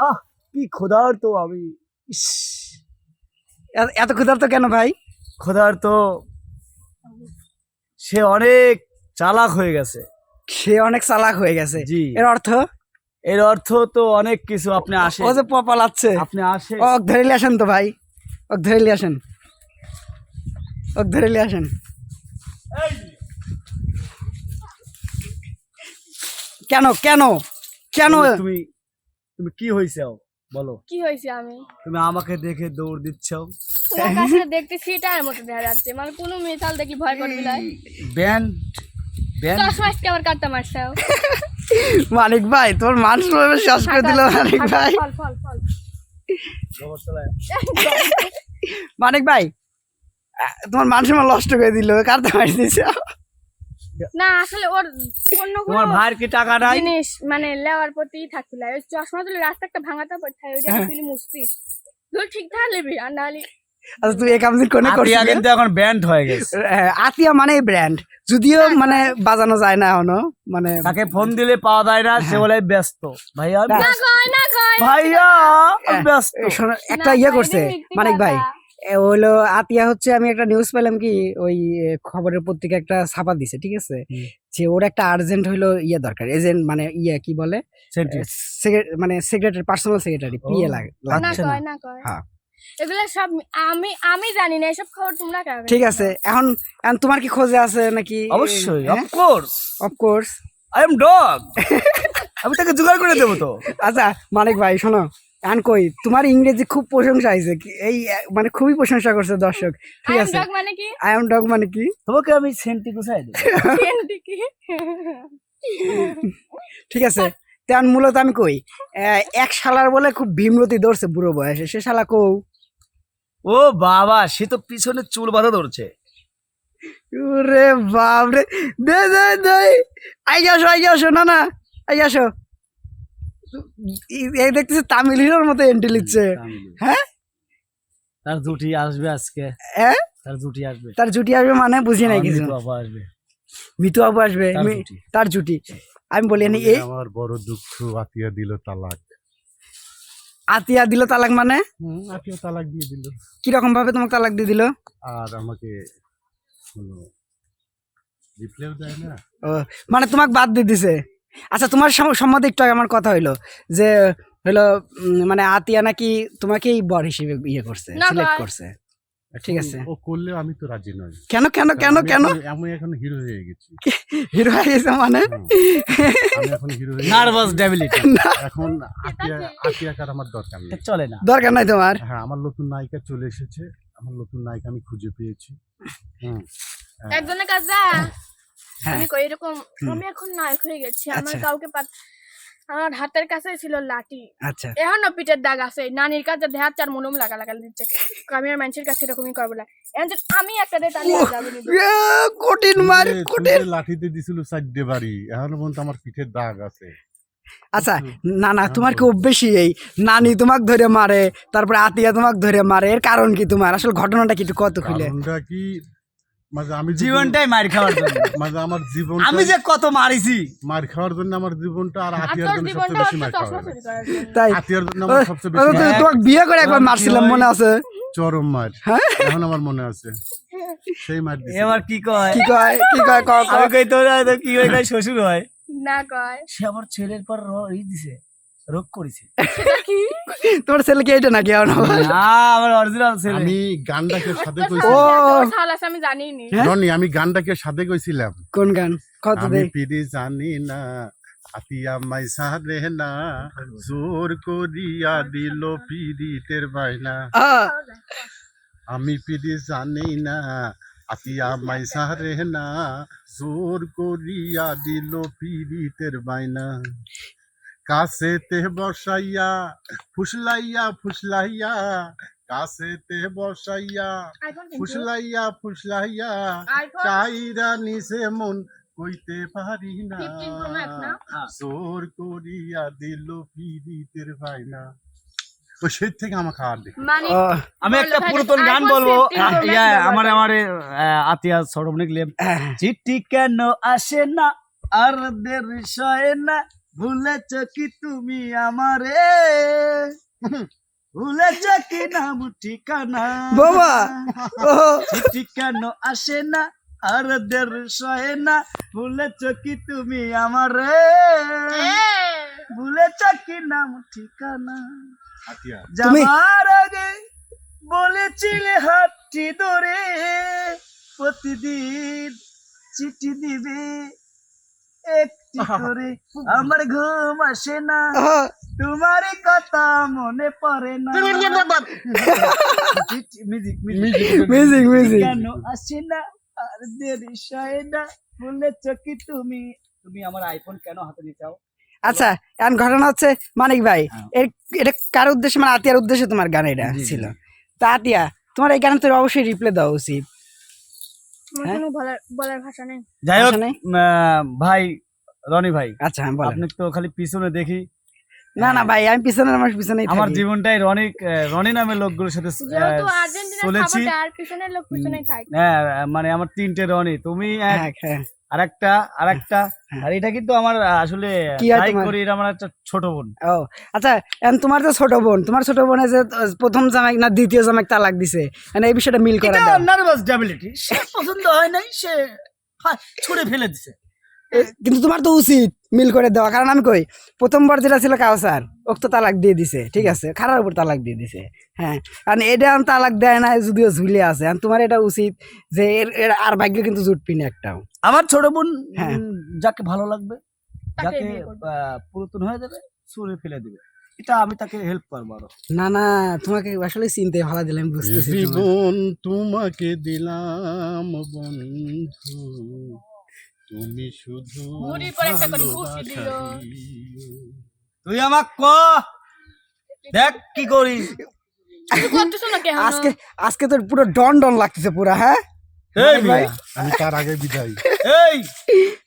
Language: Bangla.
আহ কি খোদার তো আমি। ইস। এত ক্ষুধার্ত কেন ভাই? খোদার তো সে অনেক চালাক হয়ে গেছে। সে অনেক চালাক হয়ে গেছে। জি। এর অর্থ? এর অর্থ তো অনেক কিছু আপনি আসেন। ও যে পপালাচ্ছে আপনি আসেন। ও ধরে আসেন তো ভাই। ওক ধরে আসেন। ওক ধরে আসেন কেন? কেন? কেন তুমি তুমি কি হয়েছে বলো। কি হয়েছে আমি? তুমি আমাকে দেখে দৌড় দিচ্ছ। কাছে দেখতে সিটার মতো দেখা যাচ্ছে। মানে কোনো মেথাল দেখি ভয় করবি না। Band band. চশমা আজকে আমার কাটতে মারছাও মানিক ভাই তোর মানুষ ভাবে শ্বাস করে দিল মানিক ভাই। ফল ফল ফল। মানিক ভাই তোমার মানুষ আমার নষ্ট করে দিল। কার মারি দিছে না আসলে ওর অন্য তোমার ভাইয়ের কি টাকা নাই? জিনিস মানে লেওয়ার প্রতি থাকছিল ওই চশমা তুলে রাস্তা একটা ভাঙাতে পড়তে হয় ওই হ্যাঁ। যে তুলি মুস্তি তুই ঠিক ঠাক লিবি আর নাহলে আচ্ছা তুই এই কামজি কোনে আতিয়া করছিস কিন্তু এখন ব্যান্ড হয়ে গেছে। হ্যাঁ, আতিয়া মানে ব্র্যান্ড যদিও মানে বাজানো যায় না এখনও মানে তাকে ফোন দিলে পাওয়া যায় না সে বলে ব্যস্ত। ভাইয়া না। না কয় না কয়। ভাইয়া ব্যস্ত। একটা ইয়ে করছে মানিক ভাই। হলো আতিয়া হচ্ছে আমি একটা নিউজ পেলাম কি ওই খবরের পত্রিকা একটা ছাপা দিছে ঠিক আছে? যে ওর একটা আর্জেন্ট হইল ইয়ে দরকার এজেন্ট মানে ইয়ে কি বলে? মানে সেক্রেটারি পার্সোনাল সেক্রেটারি পিএ লাগে হ্যাঁ। এগুলো সব আমি আমি জানি না এসব খবর তোমরা কেন ঠিক আছে এখন এখন তোমার কি খোঁজে আছে নাকি? অবশ্যই? Of course of course I am dog আমি তাকে জোগাড় করে দেবো তো। আচ্ছা মানিক ভাই শোনো। এখন কই? তোমার ইংরেজি খুব প্রশংসা হয়েছে। কি- এই মানে খুবই প্রশংসা করছে দর্শক। ঠিক আছে? মানে কি? আই এম ডগ মানে কি? তোমাকে আমি সেন্টি গুছাই দেবো। সেন্টি কি? ঠিক আছে? তেমন মূলত আমি কই এক শালার বলে খুব ভীমরতি ধরছে বুড়ো বয়সে। সে শালা কৌ ও বাবা সে তো পিছনে চুল বাঁধা ধরছে। রে বাপ রে দে দে দে। আই আসো আই আসো না না। আই আসো এই- দেখতেছি তামিল হিরোর মতো এন্ট্রি লিখছে হ্যাঁ? তার জুটি আসবে আজকে। হ্যাঁ? তার জুটি আসবে। তার জুটি আসবে মানে বুঝি নাই কিছু। আসবে। মিতু আপু আসবে তার জুটি। আমি বলি নি এই আমার বড় দুঃখ আতিয়া দিল তালাক। আতিয়া দিল তালাক মানে? আতিয়া তালাক দিয়ে দিল। কীরকম ভাবে তোমাকে তালাক দিয়ে দিল? আর আমাকে রিপ্লাইও দেয় না। ও মানে তোমাকে বাদ দিয়ে দিছে? আচ্ছা তোমার সম- সম্বন্ধে একটু আগে আমার কথা হইল যে হইল উম, মানে আতিয়া নাকি তোমাকেই বর হিসেবে ইয়ে করছে সিলেক্ট করছে। ঠিক আছে। ও করলেও আমি তো রাজি নই। কেন কেন কেন কেন? এখন- আমি এখন হিরো হয়ে গেছি। হিরো হয়ে গেছে মানে? হুম। আমি এখন হিরো হয়ে নার্ভাস ডেবিলিটি এখন আতিয়া আতিয়াকার আমার দরকার নেই। চলে না। দরকার নাই তোমার? হ্যাঁ আমার নতুন নায়িকা চলে এসেছে। আমার নতুন নায়িকা আমি খুঁজে পেয়েছি। হুম। হ্যাঁ। একজনের কাছে হ্যাঁ। আমি কই এরকম আমি এখন নায়ক হয়ে গেছি। আমার আচ্ছা। কাউকে পাত- আমার হাতের কাছে ছিল লাঠি। আচ্ছা। এখনও পিঠের দাগ আছে। নানির কাছে দেহাত চার মনম লাগা লাগা দিচ্ছে। আমি আর মানুষের কাছে এরকমই করব না। এখন আমি একটা তাহলে। কঠিন মার কঠিন। লাঠিতে দিছিল বাড়ি এখনও পর্যন্ত আমার পিঠের দাগ আছে। আচ্ছা না না তোমার কি অভ্যেসই এই নানি তোমাকে ধরে মারে তারপরে আতিয়া তোমাকে ধরে মারে এর কারণ কি তোমার? আসলে ঘটনাটা কি একটু কত খুলে? কি? মানে আমি জীবনটাই মার খাওয়ার জন্য। মানে আমার জীবন আমি যে কত মারিছি। মার খাওয়ার জন্য আমার জীবনটা আর আর জন্য সবচেয়ে বেশি মার খাওয়া। তাই। জন্য আমার সবচেয়ে বেশি মার। তোমাকে বিয়ে করে একবার মারছিলাম মনে আছে? চরম মার। হ্যাঁ? এখন আমার মনে আছে। সেই মার দিছে। এবার কি কয়? কি কয়? কি কয়? ক- ক- আমি কই তোর হয়তো কি হয় কয়? শ্বশুর হয়। না কয়। সে আমার ছেলের পর র- ই দিছে। রোগ করেছে। সেটা তোমার ছেলে কি এটা নাকি আমার অরিজিনাল ছেলে। আমি গানটাকে সাথে কইছি? আমি জানি নি হ্যাঁ? রনি আমি গানটাকে সাথে কইছিলাম? কোন গান? কত আমি পিড়ি জানি না আতিয়া মাইসা রে না জোর করিয়া দিল পিড়িতের বাইনা আমি পিড়ি জানি না আতিয়া মাইসা রে না জোর করিয়া দিল পিড়িতের বাইনা কাছেতে বসাইয়া ফুসলাইয়া ফুসলাইয়া কাছেতে বসাইয়া ফুসলাইয়া ফুসলাইয়া চাইরা নিছে মন কইতে পারি না। 15 Pro Max না? জোর করিয়া দিল পিড়িতের ভাইনা ও সেই থেকে আমাকে আর দেখি মানে ও আমি একটা পুরাতন গান বলব। 15 Pro Max আমার আমার আতিয়া সরব লিখলে হ্যাঁ। চিঠি কেন আসে না? আর দেরি সয় না। ভুলেছ কি তুমি আমারে? ভুলেছ কি নাম ঠিকানা? বাবা! ও! চিঠি কেন আসে না আর দের সহে না। ভুলেছ কি তুমি আমারে? ভুলেছ কি নাম ঠিকানা? যাবার আগে বলেছিলে হাতটি ধরে প্রতিদিন চিঠি দিবে। করে আমার ঘুম আসে না। তোমার কথা মনে পড়ে না। মিউজিক মিউজিক মিউজিক কেন আসে না? আর দেরি সয় না। বলেছ কি তুমি? তুমি আমার আইফোন কেন হাতে নিতে চাও? আচ্ছা এখন ঘটনা হচ্ছে মানিক ভাই হ্যাঁ। এর এটা কার উদ্দেশ্যে? মানে আতিয়ার উদ্দেশ্যে তোমার গান এটা ছিল। তা আতিয়া তোমার এই গান তো অবশ্যই রিপ্লে দেওয়া উচিত। হ্যাঁ? বলার ভাষা নেই। যাই হোক আহ, ভাই রনি ভাই আচ্ছা হ্যাঁ আপনি তো খালি পিছনে দেখি। না না ভাই আমি পিছনে আমার পিছনেই আমার জীবনটাই রনি রনি নামের লোকগুলোর সাথে চলেছি। আর পিছনের লোক পিছনেই থাকে। হ্যাঁ মানে আমার তিনটে রনি তুমি এক হ্যাঁ হ্যাঁ। আরেকটা আরেকটা। হ্যাঁ। আর এটা কিন্তু আমার আসলে কি হয় করি এটা আমার একটা ছোট বোন। ও আচ্ছা এখন তোমার তো ছোট বোন তোমার ছোট বোনে যে প্রথম জামাই না দ্বিতীয় জামাই তালাক দিছে মানে এই বিষয়টা মিল করে এটা নার্ভাস ডেবিলিটি সে পছন্দ হয় নাই সে ছুঁড়ে ফেলে দিছে। কিন্তু তোমার তো উচিত মিল করে দেওয়া। কারণ আমি কই প্রথমবার যেটা ছিল কাউসার ওক তো তালাক দিয়ে দিছে ঠিক আছে? খারার উপর তালাক দিয়ে দিছে হ্যাঁ? কারণ এটা এখন তালাক দেয় না যদিও ঝুলে আছে। এখন তোমার এটা উচিত যে এর এর আর ভাগ্য কিন্তু জুটবি না একটাও। আমার ছোট বোন হ্যাঁ। যাকে ভালো লাগবে তাকে যাকে পুরাতন হয়ে যাবে ছুঁড়ে ফেলে দিবে। এটা আমি তাকে হেল্প করব আরও। না না তোমাকে আসলে চিনতে ভালো দিলে আমি বুঝতেছি। জীবন তোমাকে দিলাম বন্ধু। তুমি শুধু ঘুড়ির পর একটা করে ঘুষি দিও। তুই আমাক ক? দেখ কি করি কিছু করতেছো না কেন? আজকে আজকে তোর পুরো ডন ডন লাগতেছে পুরো হ্যাঁ? এই ভাই। মিয়া, আমি তার আগে বিদায়। এই!